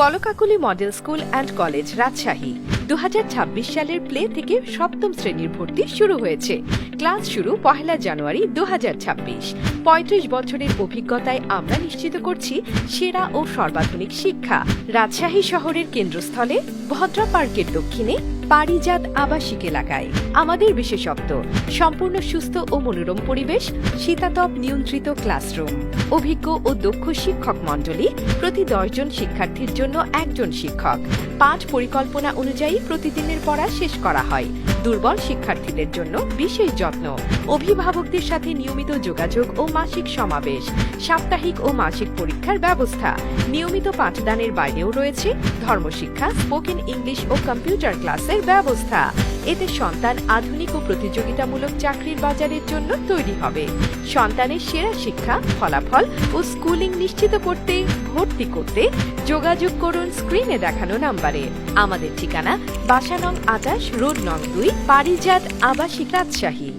Kalkakuli model school and college, Rajshahi. দুহাজার ছাব্বিশ সালের প্লে থেকে সপ্তম শ্রেণির ভর্তি শুরু হয়েছে। ক্লাস শুরু পহেলা জানুয়ারি দু পঁয়ত্রিশ বছরের অভিজ্ঞতায় আমরা নিশ্চিত করছি সেরা ও সর্বাধুনিক শিক্ষা। রাজশাহী শহরের কেন্দ্রস্থলে ভদ্রা পার্কের দক্ষিণে পারিজাত আবাসিক এলাকায়। আমাদের বিশেষত্ব, সম্পূর্ণ সুস্থ ও মনোরম পরিবেশ, শীতাতপ নিয়ন্ত্রিত ক্লাসরুম। অভিজ্ঞ ও দক্ষ শিক্ষক মণ্ডলী প্রতি দশজন শিক্ষার্থীর জন্য একজন শিক্ষক। পাঠ পরিকল্পনা অনুযায়ী প্রতিদিনের পড়া শেষ করা হয়। দুর্বল শিক্ষার্থীদের জন্য বিশেষ যত্ন। অভিভাবকদের সাথে নিয়মিত যোগাযোগ ও মাসিক সমাবেশ, সাপ্তাহিক ও মাসিক পরীক্ষার ব্যবস্থা, নিয়মিত পাঠদানের বাইরেও রয়েছে ধর্মশিক্ষা, স্পোকেন ইংলিশ ও কম্পিউটার ক্লাসের ব্যবস্থা। এতে সন্তান আধুনিক ও প্রতিযোগিতামূলক চাকরির বাজারের জন্য তৈরি হবে। সন্তানের সেরা শিক্ষা, ফলাফল ও স্কুলিং নিশ্চিত করতে, ভর্তি করতে যোগাযোগ করুন স্ক্রিনে দেখানো নাম্বারে। আমাদের ঠিকানা বাসানং আটাশ, রোড নং দুই পারিজাত আবাসিক রাজশাহী।